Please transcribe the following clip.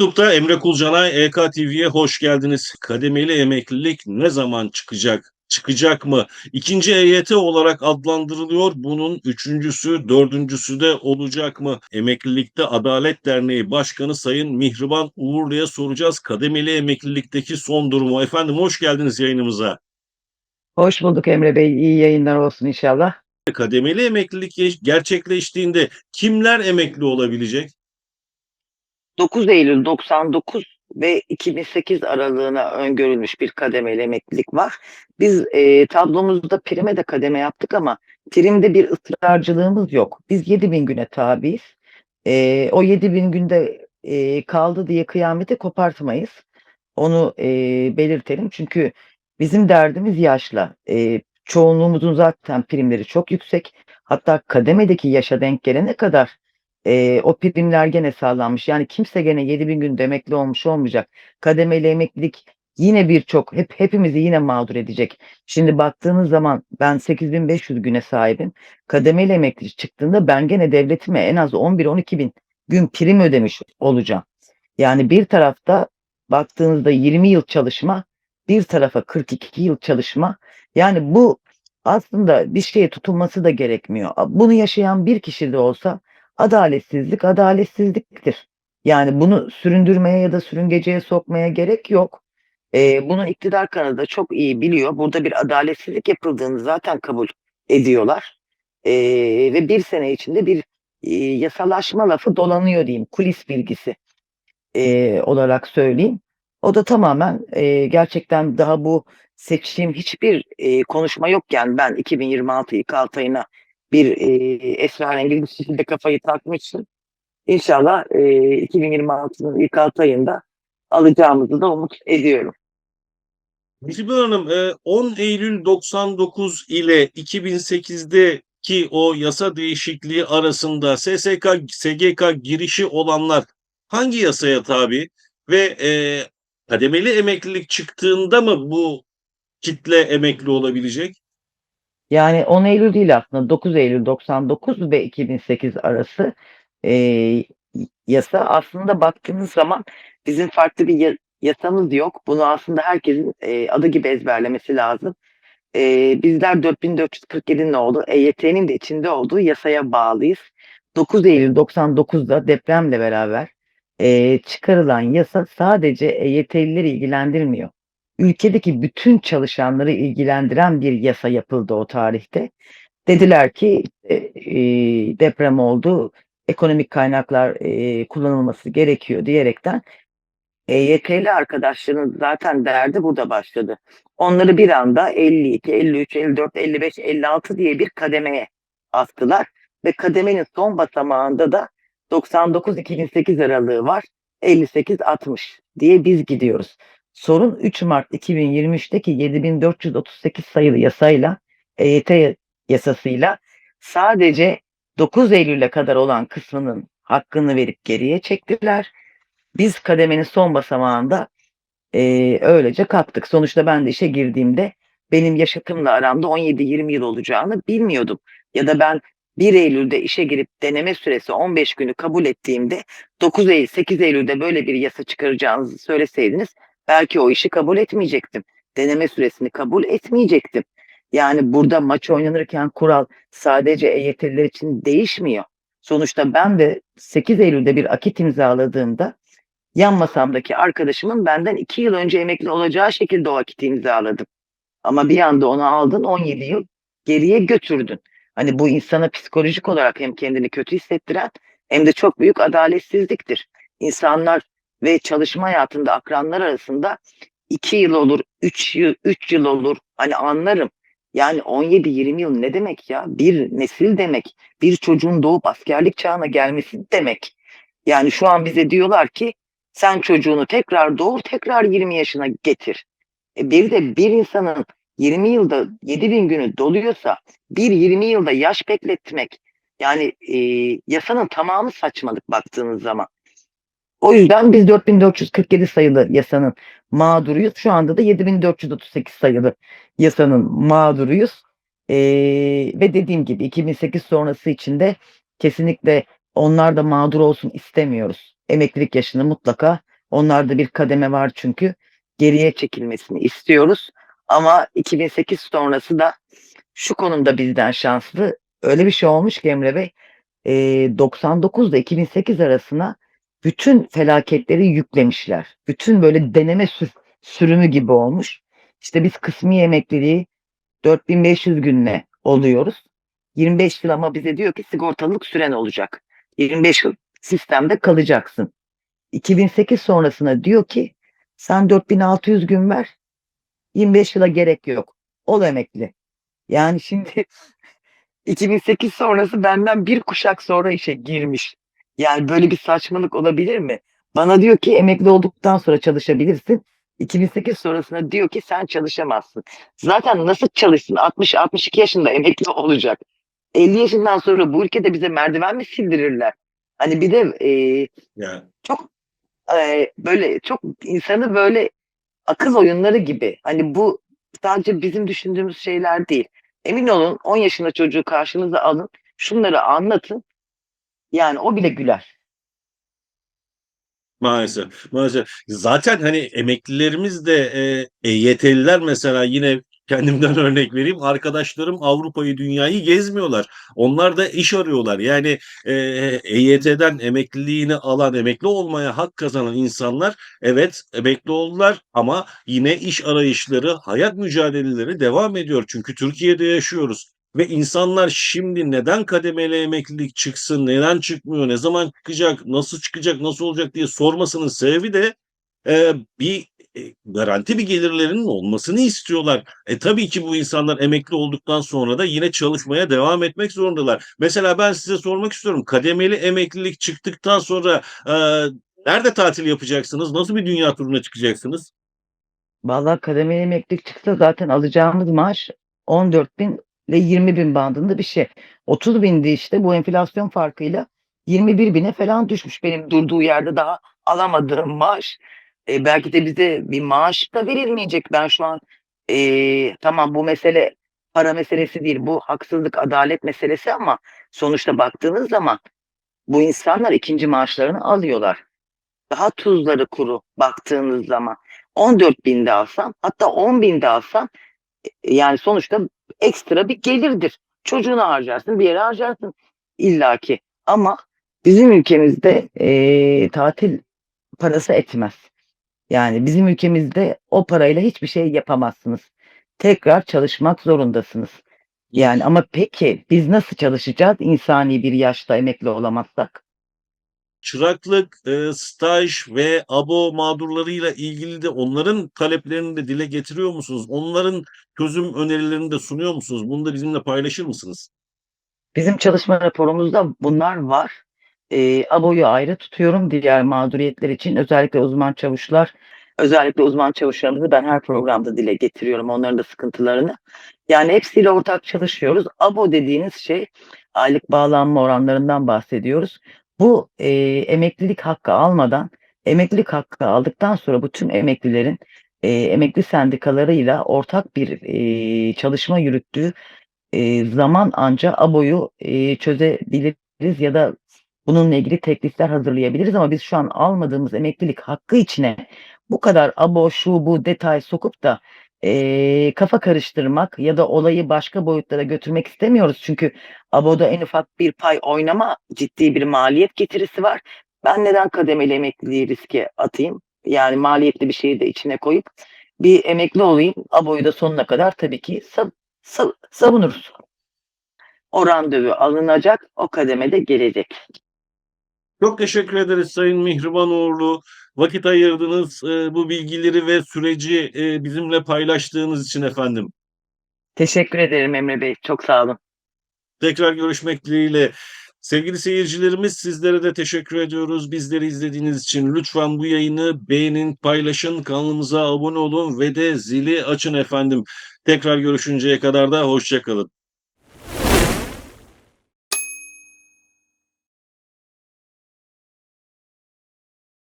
YouTube'da Emre Kulcanay EK TV'ye hoş geldiniz. Kademeli emeklilik ne zaman çıkacak? Çıkacak mı? İkinci EYT olarak adlandırılıyor. Bunun üçüncüsü, dördüncüsü de olacak mı? Emeklilikte Adalet Derneği Başkanı Sayın Mihriban Uğurlu'ya soracağız. Kademeli emeklilikteki son durumu. Efendim hoş geldiniz yayınımıza. Hoş bulduk Emre Bey. İyi yayınlar olsun inşallah. Kademeli emeklilik gerçekleştiğinde kimler emekli olabilecek? 9 Eylül 99 ve 2008 aralığına öngörülmüş bir kademeli emeklilik var. Biz e, tablomuzda prime de kademe yaptık ama primde bir ısrarcılığımız yok. Biz 7000 güne tabiiz. E, o 7000 günde e, kaldı diye kıyameti kopartmayız. Onu e, belirtelim. Çünkü bizim derdimiz yaşla. E, çoğunluğumuzun zaten primleri çok yüksek. Hatta kademedeki yaşa denk gelene kadar e, o primler gene sağlanmış. Yani kimse gene 7000 gün emekli olmuş olmayacak. Kademeli emeklilik yine birçok hep hepimizi yine mağdur edecek. Şimdi baktığınız zaman ben 8500 güne sahibim. Kademeli emekli çıktığında ben gene devletime en az 11-12 bin gün prim ödemiş olacağım. Yani bir tarafta baktığınızda 20 yıl çalışma, bir tarafa 42 yıl çalışma. Yani bu aslında bir şeye tutulması da gerekmiyor. Bunu yaşayan bir kişi de olsa adaletsizlik adaletsizliktir. Yani bunu süründürmeye ya da sürüngeceye sokmaya gerek yok. Ee, bunu iktidar kanadı da çok iyi biliyor. Burada bir adaletsizlik yapıldığını zaten kabul ediyorlar. Ee, ve bir sene içinde bir e, yasalaşma lafı dolanıyor diyeyim. Kulis bilgisi e, olarak söyleyeyim. O da tamamen e, gerçekten daha bu seçtiğim hiçbir e, konuşma yokken ben 2026 ilk ayına bir e, esrarengiz bir şekilde kafayı takmıştım. İnşallah e, 2026'nın ilk altı ayında alacağımızı da umut ediyorum. Mihriban Hanım, e, 10 Eylül 99 ile 2008'deki o yasa değişikliği arasında SSK, SGK girişi olanlar hangi yasaya tabi ve e, kademeli emeklilik çıktığında mı bu kitle emekli olabilecek? Yani 10 Eylül değil aslında 9 Eylül 99 ve 2008 arası e, yasa aslında baktığınız zaman bizim farklı bir ya- yasamız yok. Bunu aslında herkesin e, adı gibi ezberlemesi lazım. E, bizler 4447'nin olduğu EYT'nin de içinde olduğu yasaya bağlıyız. 9 Eylül 99'da depremle beraber e, çıkarılan yasa sadece EYT'lileri ilgilendirmiyor ülkedeki bütün çalışanları ilgilendiren bir yasa yapıldı o tarihte. Dediler ki e, deprem oldu, ekonomik kaynaklar e, kullanılması gerekiyor diyerekten EYT'li arkadaşların zaten derdi burada başladı. Onları bir anda 52, 53, 54, 55, 56 diye bir kademeye astılar ve kademenin son basamağında da 99-2008 aralığı var. 58-60 diye biz gidiyoruz. Sorun 3 Mart 2023'teki 7438 sayılı yasayla EYT yasasıyla sadece 9 Eylül'e kadar olan kısmının hakkını verip geriye çektiler. Biz kademenin son basamağında eee, öylece kaptık. Sonuçta ben de işe girdiğimde benim yaşıtımla aramda 17-20 yıl olacağını bilmiyordum. Ya da ben 1 Eylül'de işe girip deneme süresi 15 günü kabul ettiğimde 9 Eylül 8 Eylül'de böyle bir yasa çıkaracağınızı söyleseydiniz belki o işi kabul etmeyecektim. Deneme süresini kabul etmeyecektim. Yani burada maç oynanırken kural sadece EYT'liler için değişmiyor. Sonuçta ben de 8 Eylül'de bir akit imzaladığımda yan masamdaki arkadaşımın benden 2 yıl önce emekli olacağı şekilde o akiti imzaladım. Ama bir anda onu aldın 17 yıl geriye götürdün. Hani bu insana psikolojik olarak hem kendini kötü hissettiren hem de çok büyük adaletsizliktir. İnsanlar ve çalışma hayatında akranlar arasında 2 yıl olur, 3 yıl, 3 yıl olur. Hani anlarım. Yani 17-20 yıl ne demek ya? Bir nesil demek. Bir çocuğun doğup askerlik çağına gelmesi demek. Yani şu an bize diyorlar ki sen çocuğunu tekrar doğur, tekrar 20 yaşına getir. E bir de bir insanın 20 yılda 7000 günü doluyorsa bir 20 yılda yaş bekletmek yani e, yasanın tamamı saçmalık baktığınız zaman. O yüzden biz 4447 sayılı yasanın mağduruyuz. Şu anda da 7438 sayılı yasanın mağduruyuz. Ee, ve dediğim gibi 2008 sonrası için de kesinlikle onlar da mağdur olsun istemiyoruz. Emeklilik yaşını mutlaka Onlarda bir kademe var çünkü. Geriye çekilmesini istiyoruz. Ama 2008 sonrası da şu konumda bizden şanslı. Öyle bir şey olmuş ki Emre Bey. E, 99 ile 2008 arasına bütün felaketleri yüklemişler. Bütün böyle deneme sür- sürümü gibi olmuş. İşte biz kısmi emekliliği 4500 günle oluyoruz. 25 yıl ama bize diyor ki sigortalılık süren olacak. 25 yıl sistemde kalacaksın. 2008 sonrasına diyor ki sen 4600 gün ver. 25 yıla gerek yok. Ol emekli. Yani şimdi 2008 sonrası benden bir kuşak sonra işe girmiş. Yani böyle bir saçmalık olabilir mi? Bana diyor ki emekli olduktan sonra çalışabilirsin. 2008 sonrasında diyor ki sen çalışamazsın. Zaten nasıl çalışsın? 60-62 yaşında emekli olacak. 50 yaşından sonra bu ülkede bize merdiven mi sildirirler? Hani bir de e, Yani çok e, böyle çok insanı böyle akıl oyunları gibi. Hani bu sadece bizim düşündüğümüz şeyler değil. Emin olun 10 yaşında çocuğu karşınıza alın. Şunları anlatın. Yani o bile güler. Maalesef, maalesef. Zaten hani emeklilerimiz de e, EYT'liler mesela yine kendimden örnek vereyim. Arkadaşlarım Avrupa'yı, dünyayı gezmiyorlar. Onlar da iş arıyorlar. Yani e, EYT'den emekliliğini alan, emekli olmaya hak kazanan insanlar evet emekli oldular ama yine iş arayışları, hayat mücadeleleri devam ediyor. Çünkü Türkiye'de yaşıyoruz. Ve insanlar şimdi neden kademeli emeklilik çıksın, neden çıkmıyor, ne zaman çıkacak, nasıl çıkacak, nasıl olacak diye sormasının sebebi de e, bir e, garanti bir gelirlerinin olmasını istiyorlar. E tabii ki bu insanlar emekli olduktan sonra da yine çalışmaya devam etmek zorundalar. Mesela ben size sormak istiyorum. Kademeli emeklilik çıktıktan sonra e, nerede tatil yapacaksınız? Nasıl bir dünya turuna çıkacaksınız? Vallahi kademeli emeklilik çıksa zaten alacağımız maaş 14 bin ile 20 bin bandında bir şey. 30 bindi işte bu enflasyon farkıyla 21 bine falan düşmüş benim durduğu yerde daha alamadığım maaş. E, belki de bize bir maaş da verilmeyecek. Ben şu an e, tamam bu mesele para meselesi değil bu haksızlık adalet meselesi ama sonuçta baktığınız zaman bu insanlar ikinci maaşlarını alıyorlar. Daha tuzları kuru baktığınız zaman 14 binde alsam hatta 10 binde alsam e, yani sonuçta ekstra bir gelirdir. Çocuğunu harcarsın bir yere harcarsın illaki ama bizim ülkemizde e, tatil parası etmez. Yani bizim ülkemizde o parayla hiçbir şey yapamazsınız. Tekrar çalışmak zorundasınız. Yani ama peki biz nasıl çalışacağız insani bir yaşta emekli olamazsak? Çıraklık, e, staj ve abo mağdurlarıyla ilgili de onların taleplerini de dile getiriyor musunuz? Onların çözüm önerilerini de sunuyor musunuz? Bunu da bizimle paylaşır mısınız? Bizim çalışma raporumuzda bunlar var. Eee, ABO'yu ayrı tutuyorum diğer mağduriyetler için. Özellikle uzman çavuşlar, özellikle uzman çavuşlarımızı ben her programda dile getiriyorum onların da sıkıntılarını. Yani hepsiyle ortak çalışıyoruz. ABO dediğiniz şey aylık bağlanma oranlarından bahsediyoruz. Bu eee, emeklilik hakkı almadan, emeklilik hakkı aldıktan sonra bu tüm emeklilerin eee, emekli sendikalarıyla ortak bir eee, çalışma yürüttüğü eee, zaman anca ABO'yu eee, çözebiliriz ya da bununla ilgili teklifler hazırlayabiliriz. Ama biz şu an almadığımız emeklilik hakkı içine bu kadar abo şu bu detay sokup da eee, kafa karıştırmak ya da olayı başka boyutlara götürmek istemiyoruz. Çünkü aboda en ufak bir pay oynama ciddi bir maliyet getirisi var. Ben neden kademeli emekliliği riske atayım? Yani maliyetli bir şeyi de içine koyup bir emekli olayım. Aboyu da sonuna kadar tabii ki sav- sav- savunuruz. O randevu alınacak, o kademede gelecek. Çok teşekkür ederiz Sayın Mihriban Uğurlu. Vakit ayırdınız, e, bu bilgileri ve süreci e, bizimle paylaştığınız için efendim. Teşekkür ederim Emre Bey. Çok sağ olun. Tekrar görüşmek dileğiyle. Sevgili seyircilerimiz sizlere de teşekkür ediyoruz. Bizleri izlediğiniz için lütfen bu yayını beğenin, paylaşın, kanalımıza abone olun ve de zili açın efendim. Tekrar görüşünceye kadar da hoşça kalın.